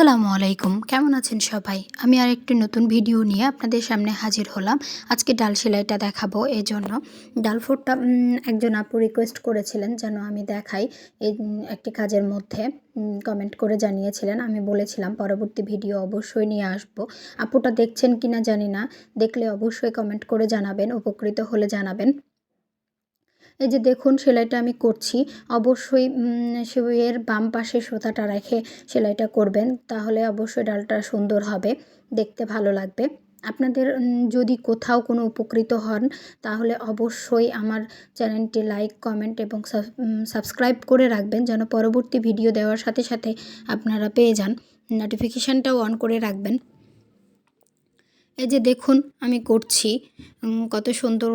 আসসালামু আলাইকুম। কেমন আছেন সবাই? আমি আর একটি নতুন ভিডিও নিয়ে আপনাদের সামনে হাজির হলাম। আজকে ডাল সেলাইটা দেখাবো এই জন্য ডাল ফোরটা একজন আপু রিকোয়েস্ট করেছিলেন যেন আমি দেখাই। এই একটি কাজের মধ্যে কমেন্ট করে জানিয়েছিলেন। আমি বলেছিলাম, পরবর্তী ভিডিও অবশ্যই নিয়ে আসব। আপুটা দেখছেন কিনা জানি না। দেখলে অবশ্যই কমেন্ট করে জানাবেন, উপকৃত হলে জানাবেন। এই যে দেখুন, সেলাইটা আমি করছি। অবশ্যই সেলাইয়ের বাম পাশে সুতাটা রেখে সেলাইটা করবেন, তাহলে অবশ্যই ডালটা সুন্দর হবে, দেখতে ভালো লাগবে। আপনাদের যদি কোথাও কোনো উপকৃত হন, তাহলে অবশ্যই আমার চ্যানেলটি লাইক, কমেন্ট এবং সাবস্ক্রাইব করে রাখবেন, যেন পরবর্তী ভিডিও দেওয়ার সাথে সাথে আপনারা পেয়ে যান। নোটিফিকেশানটাও অন করে রাখবেন। এই যে দেখুন, আমি করছি। কত সুন্দর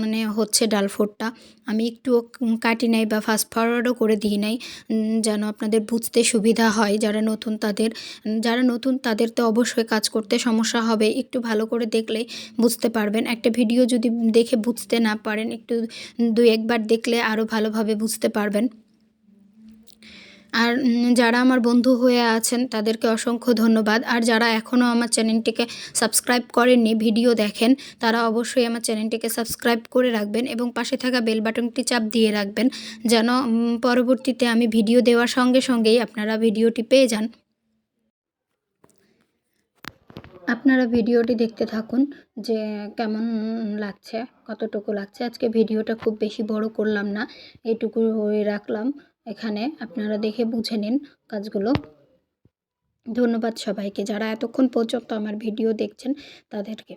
মানে হচ্ছে ডাল ফোরটা আমি একটু কাটি নাই বা ফাস্ট ফরওয়ার্ডও করে দিই নাই। যেন আপনাদের বুঝতে সুবিধা হয়। যারা নতুন তাদের যারা নতুন তাদের তো অবশ্যই কাজ করতে সমস্যা হবে। একটু ভালো করে দেখলে বুঝতে পারবেন। একটা ভিডিও যদি দেখে বুঝতে না পারেন, একটু দুই একবার দেখলে আরও ভালোভাবে বুঝতে পারবেন। আর যারা আমার বন্ধু হয়ে আছেন, তাদেরকে অসংখ্য ধন্যবাদ। আর যারা এখনও আমার চ্যানেলটিকে সাবস্ক্রাইব করেননি, ভিডিও দেখেন, তারা অবশ্যই আমার চ্যানেলটিকে সাবস্ক্রাইব করে রাখবেন এবং পাশে থাকা বেল বাটনটি চাপ দিয়ে রাখবেন, যেন পরবর্তীতে আমি ভিডিও দেওয়ার সঙ্গে সঙ্গেই আপনারা ভিডিওটি পেয়ে যান। আপনারা ভিডিওটি দেখতে থাকুন যে কেমন লাগছে, কতটুকু লাগছে। আজকে ভিডিওটা খুব বেশি বড় করলাম না এইটুকু রাখলাম। এখানে আপনারা দেখে বুঝে নিন কাজগুলো। ধন্যবাদ সবাইকে। যারা এতক্ষণ পর্যন্ত আমার ভিডিও দেখছেন, তাদেরকে।